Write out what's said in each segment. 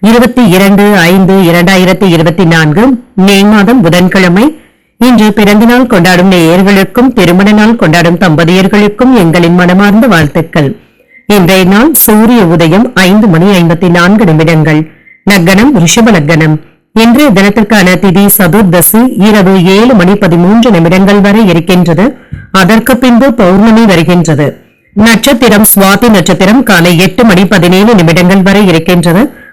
இருபத்தி இரண்டு ஐந்து இரண்டாயிரத்தி இருபத்தி நான்கு மே மாதம் புதன்கிழமை. இன்று பிறந்த நாள் கொண்டாடும் நேயர்களுக்கும் திருமண நாள் கொண்டாடும் தம்பதியர்களுக்கும் எங்களின் மனமார்ந்த வாழ்த்துக்கள். இன்றைய நாள் சூரிய உதயம் ஐந்து மணி ஐம்பத்தி நான்கு நிமிடங்கள். லக்கணம் ரிஷப லக்கணம் இன்றைய தினத்திற்கான திதி சதுர்தசி இரவு ஏழு மணி பதிமூன்று நிமிடங்கள் வரை இருக்கின்றது. அதற்கு பின்பு பௌர்ணமி வருகின்றது. நட்சத்திரம் சுவாதி நட்சத்திரம் காலை எட்டு மணி பதினேழு நிமிடங்கள் வரை இருக்கின்றது.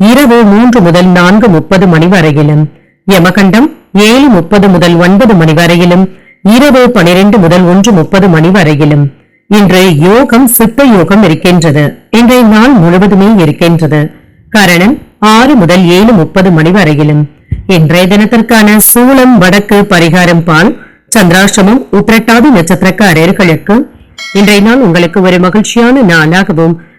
இரவு மூன்று முதல் நான்கு முப்பது மணி வரையிலும் யமகண்டம் ஏழு முப்பது முதல் ஒன்பது மணி வரையிலும் இரவு பனிரெண்டு முதல் ஒன்று முப்பது மணி வரையிலும். இன்று யோகம் சித்த யோகம் இருக்கின்றது. இன்றைய நாள் முழுவதுமே இருக்கின்றது. காரணம் ஆறு முதல் ஏழு முப்பது மணி வரையிலும். இன்றைய தினத்திற்கான சூளம் வடக்கு பரிகாரம் பால் சந்திராஷ்டமம் உத்திரட்டாதி நட்சத்திரக்காரர்களுக்கு இன்றைய நாள் உங்களுக்கு ஒரு மகிழ்ச்சியான நாளாகவும்